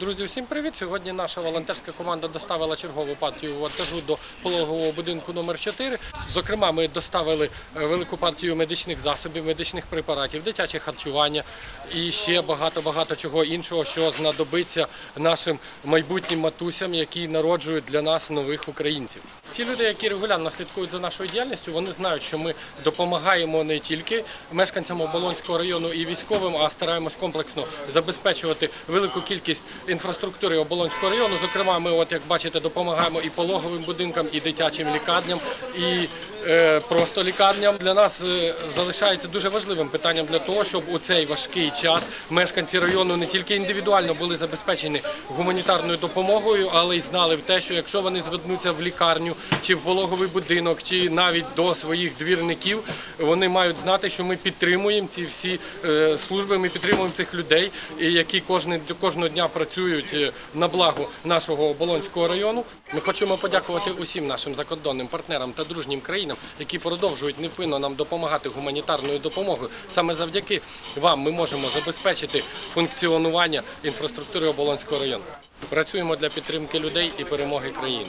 Друзі, всім привіт! Сьогодні наша волонтерська команда доставила чергову партію вантажу до пологового будинку номер 4 Зокрема, ми доставили е, велику партію медичних засобів, медичних препаратів, дитяче харчування і ще багато-багато чого іншого, що знадобиться нашим майбутнім матусям, які народжують для нас нових українців. Ті люди, які регулярно слідкують за нашою діяльністю, вони знають, що ми допомагаємо не тільки мешканцям Оболонського району і військовим, а стараємось комплексно забезпечувати велику кількість інфраструктури Оболонського району. Зокрема, ми, от як бачите, допомагаємо і пологовим будинкам, і дитячим лікарням, і е, просто лікарням. Для нас е, залишається дуже важливим питанням для того, щоб у цей важкий час мешканці району не тільки індивідуально були забезпечені гуманітарною допомогою, але й знали в те, що якщо вони звернуться в лікарню чи в пологовий будинок, чи навіть до своїх двірників, вони мають знати, що ми підтримуємо ці всі е, служби, ми підтримуємо цих людей, які кожного дня працюють е, на благо нашого оболонського району. Ми хочемо подякувати усім нашим закордонним партнерам та дружнім країнам, які продовжують невпинно нам допомагати гуманітарною допомогою. Саме завдяки вам ми можемо забезпечити функціонування інфраструктури оболонського району. Працюємо для підтримки людей і перемоги країни.